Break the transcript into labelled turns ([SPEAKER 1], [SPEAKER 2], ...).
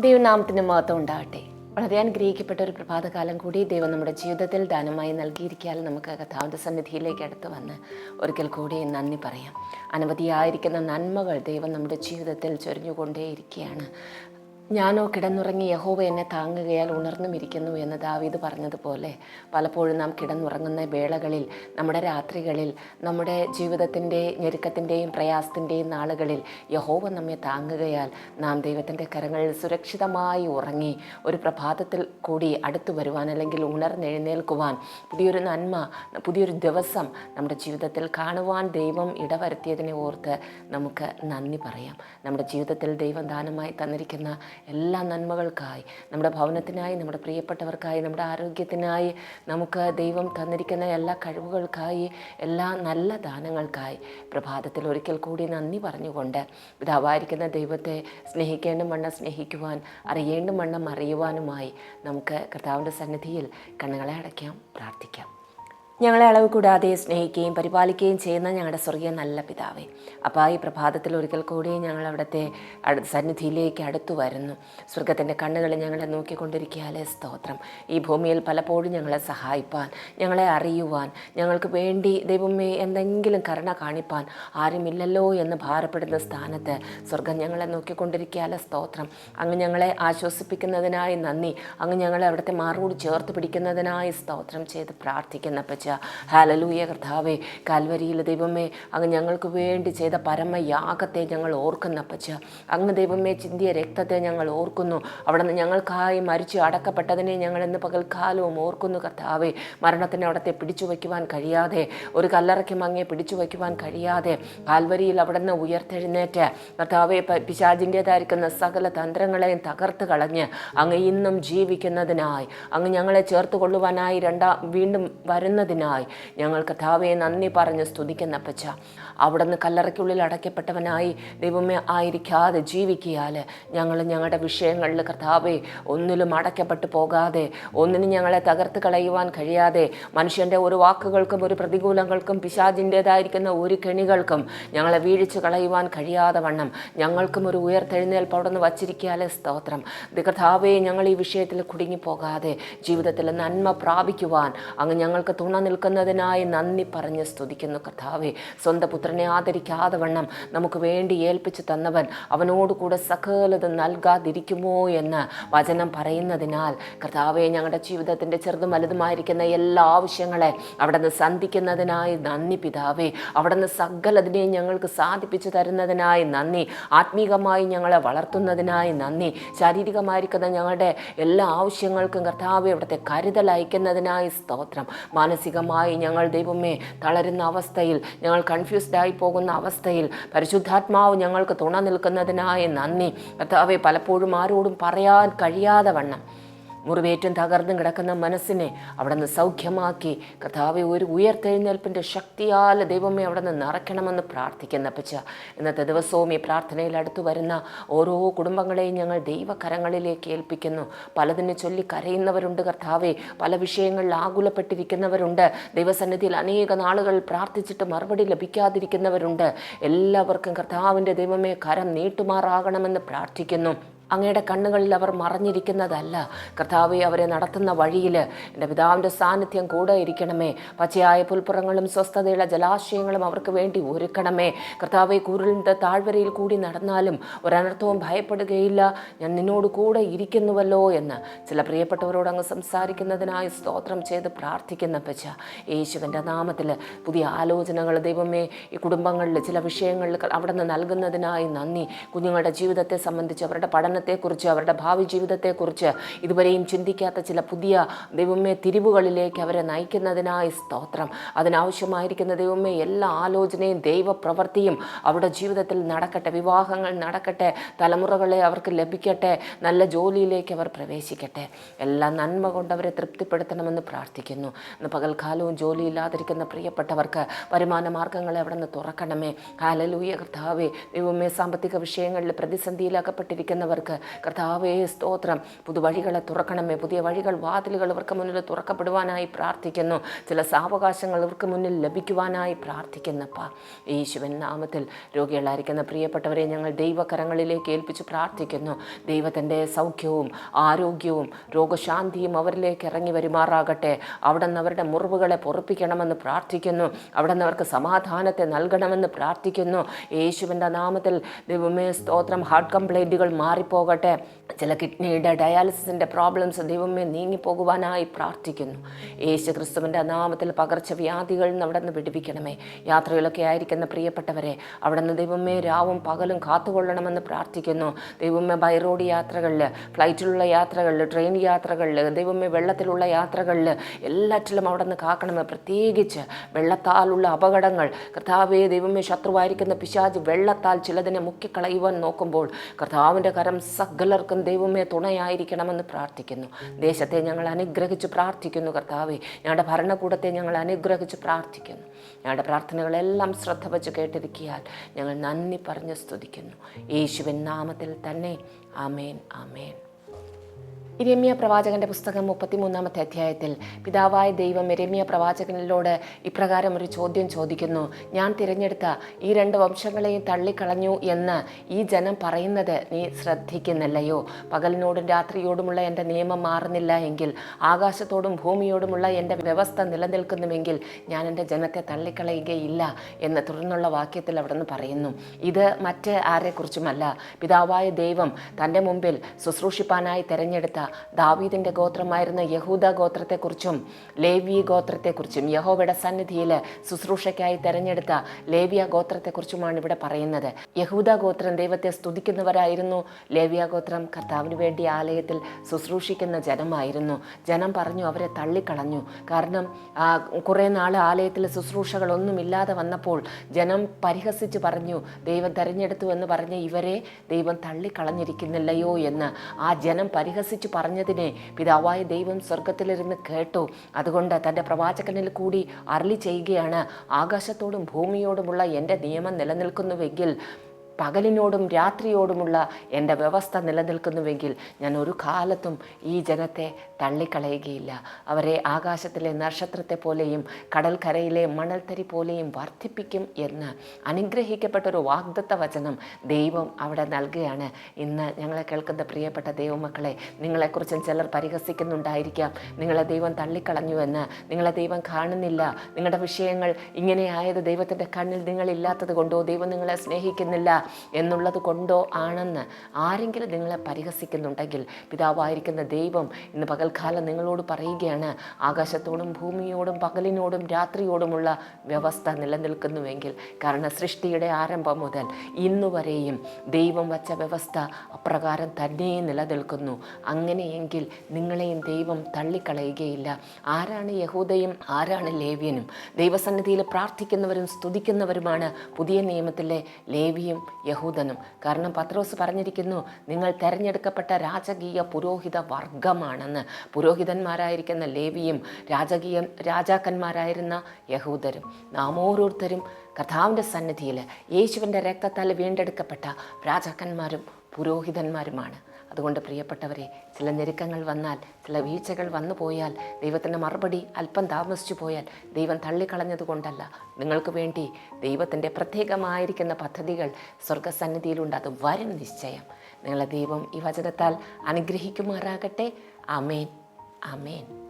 [SPEAKER 1] ദൈവനാമത്തിന് മഹത്വം ഉണ്ടാകട്ടെ. വളരെ അനുഗ്രഹിക്കപ്പെട്ട ഒരു പ്രഭാതകാലം കൂടി ദൈവം നമ്മുടെ ജീവിതത്തിൽ ദാനമായി നൽകിയിരിക്കാൻ നമുക്ക് കഥാവിന്റെ സന്നിധിയിലേക്ക് അടുത്ത് വന്ന് ഒരിക്കൽ കൂടി നന്ദി പറയാം. അനവധിയായിരിക്കുന്ന നന്മകൾ ദൈവം നമ്മുടെ ജീവിതത്തിൽ ചൊരിഞ്ഞുകൊണ്ടേയിരിക്കുകയാണ്. ഞാനോ കിടന്നുറങ്ങി യഹോവ എന്നെ താങ്ങുകയാൽ ഉണർന്നുമിരിക്കുന്നു എന്ന് ദാവീദ് പറഞ്ഞതുപോലെ പലപ്പോഴും നാം കിടന്നുറങ്ങുന്ന വേളകളിൽ നമ്മുടെ രാത്രികളിൽ നമ്മുടെ ജീവിതത്തിന്റെ ഞെരുക്കത്തിന്റെയും പ്രയാസത്തിന്റെയും നാളുകളിൽ യഹോവ നമ്മെ താങ്ങുകയാൽ നാം ദൈവത്തിന്റെ കരങ്ങളിൽ സുരക്ഷിതമായി ഉറങ്ങി ഒരു പ്രഭാതത്തിൽ കൂടി അടുത്തു വരുവാൻ അല്ലെങ്കിൽ ഉണർന്നെഴുന്നേൽക്കുവാൻ പുതിയൊരു നന്മ പുതിയൊരു ദിവസം നമ്മുടെ ജീവിതത്തിൽ കാണുവാൻ ദൈവം ഇടവരുത്തിയതിനെ ഓർത്ത് നമുക്ക് നന്ദി പറയാം. നമ്മുടെ ജീവിതത്തിൽ ദൈവം ദാനമായി തന്നിരിക്കുന്ന എല്ലാ നന്മകൾക്കായി നമ്മുടെ ഭവനത്തിനായി നമ്മുടെ പ്രിയപ്പെട്ടവർക്കായി നമ്മുടെ ആരോഗ്യത്തിനായി നമുക്ക് ദൈവം തന്നിരിക്കുന്ന എല്ലാ കഴിവുകൾക്കായി എല്ലാ നല്ല ദാനങ്ങൾക്കായി പ്രഭാതത്തിൽ ഒരിക്കൽ കൂടി നന്ദി പറഞ്ഞുകൊണ്ട് പിതാവായിരിക്കുന്ന ദൈവത്തെ സ്നേഹിക്കേണ്ട വണ്ണം സ്നേഹിക്കുവാൻ അറിയേണ്ട വണ്ണം അറിയുവാനുമായി നമുക്ക് കർത്താവിന്റെ സന്നിധിയിൽ കണ്ണുകളെ അടയ്ക്കാം പ്രാർത്ഥിക്കാം. ഞങ്ങളെ അളവ് കൂടാതെ സ്നേഹിക്കുകയും പരിപാലിക്കുകയും ചെയ്യുന്ന ഞങ്ങളുടെ സ്വർഗീയ നല്ല പിതാവേ. അപ്പോൾ ഈ പ്രഭാതത്തിൽ ഒരിക്കൽ കൂടി ഞങ്ങൾ അവിടുത്തെ സന്നിധിയിലേക്ക് അടുത്തു വരുന്നു. സ്വർഗത്തിന്റെ കണ്ണുകൾ ഞങ്ങളെ നോക്കിക്കൊണ്ടിരിക്കാലേ സ്തോത്രം. ഈ ഭൂമിയിൽ പലപ്പോഴും ഞങ്ങളെ സഹായിപ്പാൻ ഞങ്ങളെ അറിയുവാൻ ഞങ്ങൾക്ക് വേണ്ടി ദൈവമേ എന്തെങ്കിലും കരുണ കാണിപ്പാൻ ആരുമില്ലല്ലോ എന്ന് ഭാരപ്പെടുന്ന സ്ഥാനത്ത് സ്വർഗം ഞങ്ങളെ നോക്കിക്കൊണ്ടിരിക്കാലെ സ്തോത്രം. അങ്ങ് ഞങ്ങളെ ആശ്വസിപ്പിക്കുന്നതിനായി നന്ദി. അങ്ങ് ഞങ്ങളെ അവിടുത്തെ മാറോട് ചേർത്ത് പിടിക്കുന്നതിനായി സ്തോത്രം ചെയ്ത് പ്രാർത്ഥിക്കുന്ന പച്ച ഹാലലൂയ കർത്താവേ കാൽവരിയിലെ ദൈവമേ അങ്ങ് ഞങ്ങൾക്ക് വേണ്ടി ചെയ്ത പരമയാഗത്തെ ഞങ്ങൾ ഓർക്കുന്ന പച്ച അങ്ങ് ദൈവമേ ചിന്തിയ രക്തത്തെ ഞങ്ങൾ ഓർക്കുന്നു. അവിടെ നിന്ന് ഞങ്ങൾക്കായി മരിച്ചു അടക്കപ്പെട്ടതിനെ ഞങ്ങൾ ഇന്ന് പകൽക്കാലവും ഓർക്കുന്നു കർത്താവേ. മരണത്തിന് അവിടത്തെ പിടിച്ചു വയ്ക്കുവാൻ കഴിയാതെ ഒരു കല്ലറയ്ക്കും അങ്ങേ പിടിച്ചു വയ്ക്കുവാൻ കഴിയാതെ കാൽവരിയിൽ അവിടെ നിന്ന് ഉയർത്തെഴുന്നേറ്റ് കർത്താവെ പിശാജിന്റേതായിരിക്കുന്ന സകല തന്ത്രങ്ങളെയും തകർത്ത് കളഞ്ഞ് അങ്ങ് ഇന്നും ജീവിക്കുന്നതിനായി അങ്ങ് ഞങ്ങളെ ചേർത്ത് കൊള്ളുവാനായി രണ്ടാം വീണ്ടും വരുന്നതിനായി ഞങ്ങൾ കഥാവയെ നന്ദി പറഞ്ഞ് സ്തുതിക്കുന്ന പച്ച അവിടുന്ന് കല്ലറയ്ക്കുള്ളിൽ അടയ്ക്കപ്പെട്ടവനായി ദൈവമേ ആയിരിക്കാതെ ജീവിക്കിയാൽ ഞങ്ങൾ ഞങ്ങളുടെ വിഷയങ്ങളിൽ കർത്താവെ ഒന്നിലും അടയ്ക്കപ്പെട്ടു പോകാതെ ഒന്നിനും ഞങ്ങളെ തകർത്ത് കളയുവാൻ കഴിയാതെ മനുഷ്യന്റെ ഒരു വാക്കുകൾക്കും ഒരു പ്രതികൂലങ്ങൾക്കും പിശാജിന്റേതായിരിക്കുന്ന ഒരു കെണികൾക്കും ഞങ്ങളെ വീഴിച്ചു കളയുവാൻ കഴിയാതെ വണ്ണം. ഞങ്ങൾക്കും ഒരു ഉയർത്തെഴുന്നേൽപ്പ് അവിടെ നിന്ന് വച്ചിരിക്കാലെ സ്തോത്രം കർത്താവെ ഞങ്ങൾ ഈ വിഷയത്തിൽ കുടുങ്ങിപ്പോകാതെ ജീവിതത്തിൽ നന്മ പ്രാപിക്കുവാൻ അങ്ങ് ഞങ്ങൾക്ക് തുണ നിൽക്കുന്നതിനായി നന്ദി പറഞ്ഞ് സ്തുതിക്കുന്നു കർത്താവെ. സ്വന്തം പുത്രനെ ആദരിക്കാതെ വണ്ണം നമുക്ക് വേണ്ടി ഏൽപ്പിച്ചു തന്നവൻ അവനോടുകൂടെ സകലത് നൽകാതിരിക്കുമോ എന്ന് വചനം പറയുന്നതിനാൽ കർത്താവെ ഞങ്ങളുടെ ജീവിതത്തിന്റെ ചെറുതും വലുതുമായിരിക്കുന്ന എല്ലാ ആവശ്യങ്ങളെ അവിടെ നിന്ന് സന്ധിക്കുന്നതിനായി നന്ദി പിതാവേ. അവിടെ നിന്ന് സകലതിനെയും ഞങ്ങൾക്ക് സാധിപ്പിച്ചു തരുന്നതിനായി നന്ദി. ആത്മീകമായി ഞങ്ങളെ വളർത്തുന്നതിനായി നന്ദി. ശാരീരികമായിരിക്കുന്ന ഞങ്ങളുടെ എല്ലാ ആവശ്യങ്ങൾക്കും കർത്താവെ അവിടുത്തെ കരുതൽ അയക്കുന്നതിനായി സ്തോത്രം. മാനസികമായി ഞങ്ങൾ ദൈവമേ തളരുന്ന അവസ്ഥയിൽ ഞങ്ങൾ കൺഫ്യൂസ്ഡായി പോകുന്ന അവസ്ഥയിൽ പരിശുദ്ധാത്മാവ് ഞങ്ങൾക്ക് തുണ നിൽക്കുന്നതിനായി നന്ദി. കർത്താവെ പലപ്പോഴും ആരോടും പറയാൻ കഴിയാതെ വണ്ണം. മുറിവേറ്റും തകർന്നും കിടക്കുന്ന മനസ്സിനെ അവിടെ നിന്ന് സൗഖ്യമാക്കി. കർത്താവെ ഒരു ഉയർത്തെഴുന്നേൽപ്പിന്റെ ശക്തിയാൽ ദൈവമേ അവിടെ നിന്ന് നിറയ്ക്കണമെന്ന് പ്രാർത്ഥിക്കുന്ന പച്ച ഇന്നത്തെ ദിവസവും ഈ പ്രാർത്ഥനയിൽ അടുത്തു വരുന്ന ഓരോ കുടുംബങ്ങളെയും ഞങ്ങൾ ദൈവകരങ്ങളിലേക്ക് ഏൽപ്പിക്കുന്നു. പലതിനെ ചൊല്ലി കരയുന്നവരുണ്ട് കർത്താവെ. പല വിഷയങ്ങളിൽ ആകുലപ്പെട്ടിരിക്കുന്നവരുണ്ട്. ദൈവസന്നിധിയിൽ അനേക നാളുകൾ പ്രാർത്ഥിച്ചിട്ട് മറുപടി ലഭിക്കാതിരിക്കുന്നവരുണ്ട്. എല്ലാവർക്കും കർത്താവിന്റെ ദൈവമേ കരം നീട്ടുമാറാകണമെന്ന് പ്രാർത്ഥിക്കുന്നു. അങ്ങയുടെ കണ്ണുകളിൽ അവർ മറഞ്ഞിരിക്കുന്നതല്ല. കർത്താവെ അവരെ നടത്തുന്ന വഴിയിൽ എന്റെ പിതാവിന്റെ സാന്നിധ്യം കൂടെ ഇരിക്കണമേ. പച്ചയായ പുൽപ്പുറങ്ങളും സ്വസ്ഥതയുള്ള ജലാശയങ്ങളും അവർക്ക് വേണ്ടി ഒരുക്കണമേ. കർത്താവെ കുരുളിന്റെ താഴ്വരയിൽ കൂടി നടന്നാലും ഒരനർത്ഥവും ഭയപ്പെടുകയില്ല. ഞാൻ നിന്നോട് കൂടെ ഇരിക്കുന്നുവല്ലോ എന്ന് ചില പ്രിയപ്പെട്ടവരോട് അങ്ങ് സംസാരിക്കുന്നതിനായി സ്തോത്രം ചെയ്ത് പ്രാർത്ഥിക്കുന്ന പച്ച യേശുവിന്റെ നാമത്തിൽ പുതിയ ആലോചനകൾ ദൈവമേ ഈ കുടുംബങ്ങളിൽ ചില വിഷയങ്ങളിൽ അവിടെ നിന്ന് നൽകുന്നതിനായി നന്ദി. കുഞ്ഞുങ്ങളുടെ ജീവിതത്തെ സംബന്ധിച്ച് അവരുടെ പഠന പഠനത്തെക്കുറിച്ച് അവരുടെ ഭാവി ജീവിതത്തെക്കുറിച്ച് ഇതുവരെയും ചിന്തിക്കാത്ത ചില പുതിയ ദൈവമേ തിരിവുകളിലേക്ക് അവരെ നയിക്കുന്നതിനായി സ്തോത്രം. അതിനാവശ്യമായിരിക്കുന്ന ദൈവമേ എല്ലാ ആലോചനയും ദൈവപ്രവൃത്തിയും അവരുടെ ജീവിതത്തിൽ നടക്കട്ടെ വിവാഹങ്ങൾ നടക്കട്ടെ തലമുറകളെ അവർക്ക് ലഭിക്കട്ടെ നല്ല ജോലിയിലേക്ക് അവർ പ്രവേശിക്കട്ടെ. എല്ലാ നന്മ കൊണ്ട് അവരെ തൃപ്തിപ്പെടുത്തണമെന്ന് പ്രാർത്ഥിക്കുന്നു. ഇന്ന് പകൽക്കാലവും ജോലിയില്ലാതിരിക്കുന്ന പ്രിയപ്പെട്ടവർക്ക് വരുമാന മാർഗങ്ങളെ അവിടെ നിന്ന് തുറക്കണമേ. കാലലൂയ കർത്താവേ ദൈവമേ സാമ്പത്തിക വിഷയങ്ങളിൽ പ്രതിസന്ധിയിലാക്കപ്പെട്ടിരിക്കുന്നവർക്ക് മക്കൾക്ക് കർത്താവേ സ്തോത്രം. പുതുവഴികളെ തുറക്കണമേ. പുതിയ വഴികൾ വാതിലുകൾ ഇവർക്ക് മുന്നിൽ തുറക്കപ്പെടുവാനായി പ്രാർത്ഥിക്കുന്നു. ചില സാവകാശങ്ങൾ ഇവർക്ക് മുന്നിൽ ലഭിക്കുവാനായി പ്രാർത്ഥിക്കുന്നപ്പ. യേശുവൻ നാമത്തിൽ രോഗികളായിരിക്കുന്ന പ്രിയപ്പെട്ടവരെ ഞങ്ങൾ ദൈവകരങ്ങളിലേക്ക് ഏൽപ്പിച്ച് പ്രാർത്ഥിക്കുന്നു. ദൈവത്തിന്റെ സൗഖ്യവും ആരോഗ്യവും രോഗശാന്തിയും അവരിലേക്ക് ഇറങ്ങി വരുമാറാകട്ടെ. അവിടെ നിന്ന് അവരുടെ മുറിവുകളെ പൊറപ്പിക്കണമെന്ന് പ്രാർത്ഥിക്കുന്നു. അവിടെ നിന്ന് അവർക്ക് സമാധാനത്തെ നൽകണമെന്ന് പ്രാർത്ഥിക്കുന്നു. യേശുവിന്റെ നാമത്തിൽ ദൈവമേ സ്തോത്രം. ഹാർട്ട് കംപ്ലൈന്റുകൾ മാറിപ്പോകട്ടെ ചില കിഡ്നിയുടെ ഡയാലിസിസിന്റെ പ്രോബ്ലംസ് ദൈവമേ നീങ്ങിപ്പോകുവാനായി പ്രാർത്ഥിക്കുന്നു. യേശു ക്രിസ്തുവിന്റെ നാമത്തിൽ പകർച്ചവ്യാധികൾ അവിടെ നിന്ന് പിടിപ്പിക്കണമേ യാത്രയിലൊക്കെ ആയിരിക്കുന്ന പ്രിയപ്പെട്ടവരെ അവിടെ നിന്ന് ദൈവമേ രാവും പകലും കാത്തുകൊള്ളണമെന്ന് പ്രാർത്ഥിക്കുന്നു. ദൈവമേ ബൈ റോഡ് യാത്രകളിൽ ഫ്ലൈറ്റിലുള്ള യാത്രകളിൽ ട്രെയിൻ യാത്രകളിൽ ദൈവമേ വെള്ളത്തിലുള്ള യാത്രകളിൽ എല്ലാറ്റിലും അവിടെ നിന്ന് കാക്കണമേ. പ്രത്യേകിച്ച് വെള്ളത്താലുള്ള അപകടങ്ങൾ. കർത്താവേ ദൈവമേ ശത്രുവായിരിക്കുന്ന പിശാജ് വെള്ളത്താൽ ചിലതിനെ മുക്കിക്കളയുവാൻ നോക്കുമ്പോൾ കർത്താവിന്റെ കരം സകലർക്കും ദൈവമേ തുണയായിരിക്കണമെന്ന് പ്രാർത്ഥിക്കുന്നു. ദേശത്തെ ഞങ്ങൾ അനുഗ്രഹിച്ച് പ്രാർത്ഥിക്കുന്നു കർത്താവെ. ഞങ്ങളുടെ ഭരണകൂടത്തെ ഞങ്ങൾ അനുഗ്രഹിച്ച് പ്രാർത്ഥിക്കുന്നു. ഞങ്ങളുടെ പ്രാർത്ഥനകളെല്ലാം ശ്രദ്ധ വച്ച് കേട്ടിരിക്കിയാൽ ഞങ്ങൾ നന്ദി പറഞ്ഞ് സ്തുതിക്കുന്നു. യേശുവിൻ നാമത്തിൽ തന്നെ. ആമേൻ ആമേൻ. ഇരമ്യ പ്രവാചകന്റെ പുസ്തകം മുപ്പത്തിമൂന്നാമത്തെ അധ്യായത്തിൽ പിതാവായ ദൈവം ഇരമ്യ പ്രവാചകനിലോട് ഇപ്രകാരം ഒരു ചോദ്യം ചോദിക്കുന്നു. ഞാൻ തിരഞ്ഞെടുത്ത ഈ രണ്ട് വംശങ്ങളെയും തള്ളിക്കളഞ്ഞു എന്ന് ഈ ജനം പറയുന്നത് നീ ശ്രദ്ധിക്കുന്നില്ലയോ? പകലിനോടും രാത്രിയോടുമുള്ള എന്റെ നിയമം മാറുന്നില്ല എങ്കിൽ ആകാശത്തോടും ഭൂമിയോടുമുള്ള എന്റെ വ്യവസ്ഥ നിലനിൽക്കുന്നുവെങ്കിൽ ഞാൻ എന്റെ ജനത്തെ തള്ളിക്കളയുകയില്ല എന്ന് തുടർന്നുള്ള വാക്യത്തിൽ അവിടെ നിന്ന് പറയുന്നു. ഇത് മറ്റ് ആരെക്കുറിച്ചുമല്ല. പിതാവായ ദൈവം തന്റെ മുമ്പിൽ ശുശ്രൂഷിപ്പാനായി തിരഞ്ഞെടുത്ത ദാവീദിന്റെ ഗോത്രമായിരുന്ന യഹൂദ ഗോത്രത്തെക്കുറിച്ചും ലേവി ഗോത്രത്തെക്കുറിച്ചും യഹോവയുടെ സന്നിധിയിൽ ശുശ്രൂഷയ്ക്കായി തെരഞ്ഞെടുത്ത ലേവിയ ഗോത്രത്തെക്കുറിച്ചുമാണ് ഇവിടെ പറയുന്നത്. യഹൂദ ഗോത്രം ദൈവത്തെ സ്തുതിക്കുന്നവരായിരുന്നു. ലേവിയ ഗോത്രം കർത്താവിന് വേണ്ടി ആലയത്തിൽ ശുശ്രൂഷിക്കുന്ന ജനമായിരുന്നു. ജനം പറഞ്ഞു അവരെ തള്ളിക്കളഞ്ഞു. കാരണം കുറേ നാൾ ആലയത്തിൽ ശുശ്രൂഷകളൊന്നുമില്ലാതെ വന്നപ്പോൾ ജനം പരിഹസിച്ച് പറഞ്ഞു ദൈവം തെരഞ്ഞെടുത്തു എന്ന് പറഞ്ഞ് ഇവരെ ദൈവം തള്ളിക്കളഞ്ഞിരിക്കുന്നില്ലയോ എന്ന്. ആ ജനം പരിഹസിച്ച് പറഞ്ഞതിനെ പിതാവായ ദൈവം സ്വർഗത്തിലിരുന്ന് കേട്ടു. അതുകൊണ്ട് തന്റെ പ്രവാചകനിൽ കൂടി അരളി ചെയ്യുകയാണ്. ആകാശത്തോടും ഭൂമിയോടുമുള്ള എന്റെ നിയമം നിലനിൽക്കുന്നുവെങ്കിൽ പകലിനോടും രാത്രിയോടുമുള്ള എന്റെ വ്യവസ്ഥ നിലനിൽക്കുന്നുവെങ്കിൽ ഞാൻ ഒരു കാലത്തും ഈ ജനത്തെ തള്ളിക്കളയുകയില്ല. അവരെ ആകാശത്തിലെ നക്ഷത്രത്തെ പോലെയും കടൽക്കരയിലെ മണൽത്തരി പോലെയും വർദ്ധിപ്പിക്കും എന്ന് അനുഗ്രഹിക്കപ്പെട്ടൊരു വാഗ്ദത്ത വചനം ദൈവം അവിടെ നൽകുകയാണ്. ഇന്ന് ഞങ്ങളെ കേൾക്കുന്ന പ്രിയപ്പെട്ട ദൈവമക്കളെ നിങ്ങളെക്കുറിച്ചും ചിലർ പരിഹസിക്കുന്നുണ്ടായിരിക്കാം. നിങ്ങളെ ദൈവം തള്ളിക്കളഞ്ഞുവെന്ന് നിങ്ങളെ ദൈവം കാണുന്നില്ല. നിങ്ങളുടെ വിഷയങ്ങൾ ഇങ്ങനെയായത് ദൈവത്തിന്റെ കണ്ണിൽ നിങ്ങളില്ലാത്തത് കൊണ്ടോ ദൈവം നിങ്ങളെ സ്നേഹിക്കുന്നില്ല. എന്നുള്ളത് കൊണ്ടോ ആണെന്ന് ആരെങ്കിലും നിങ്ങളെ പരിഹസിക്കുന്നുണ്ടെങ്കിൽ പിതാവായിരിക്കുന്ന ദൈവം ഇന്ന് പകൽക്കാലം നിങ്ങളോട് പറയുകയാണ് ആകാശത്തോടും ഭൂമിയോടും പകലിനോടും രാത്രിയോടുമുള്ള വ്യവസ്ഥ നിലനിൽക്കുന്നുവെങ്കിൽ കാരണം സൃഷ്ടിയുടെ ആരംഭം മുതൽ ഇന്നുവരെയും ദൈവം വച്ച വ്യവസ്ഥ അപ്രകാരം തന്നെ നിലനിൽക്കുന്നു. അങ്ങനെയെങ്കിൽ നിങ്ങളെയും ദൈവം തള്ളിക്കളയുകയില്ല. ആരാണ് യഹൂദയും ആരാണ് ലേവ്യനും? ദൈവസന്നിധിയിൽ പ്രാർത്ഥിക്കുന്നവരും സ്തുതിക്കുന്നവരുമാണ് പുതിയ നിയമത്തിലെ ലേവിയും യഹൂദനും. കാരണം പത്രോസ് പറഞ്ഞിരിക്കുന്നു നിങ്ങൾ തെരഞ്ഞെടുക്കപ്പെട്ട രാജകീയ പുരോഹിത വർഗമാണെന്ന്. പുരോഹിതന്മാരായിരിക്കുന്ന ലേവിയും രാജകീയ രാജാക്കന്മാരായിരുന്ന യഹൂദരും. നാം ഓരോരുത്തരും കഥാവിന്റെ സന്നിധിയിൽ യേശുവിന്റെ രക്തത്താൽ വീണ്ടെടുക്കപ്പെട്ട രാജാക്കന്മാരും പുരോഹിതന്മാരുമാണ്. അതുകൊണ്ട് പ്രിയപ്പെട്ടവരെ ചില ഞെരുക്കങ്ങൾ വന്നാൽ ചില വീഴ്ചകൾ വന്നു പോയാൽ ദൈവത്തിന്റെ മറുപടി അല്പം താമസിച്ചു പോയാൽ ദൈവം തള്ളിക്കളഞ്ഞത് കൊണ്ടല്ല. നിങ്ങൾക്ക് വേണ്ടി ദൈവത്തിന്റെ പ്രത്യേകമായിരിക്കുന്ന പദ്ധതികൾ സ്വർഗസന്നിധിയിലുണ്ട് അത് വരും നിശ്ചയം. നിങ്ങളെ ദൈവം ഈ വചനത്താൽ അനുഗ്രഹിക്കുമാറാകട്ടെ. അമേൻ അമേൻ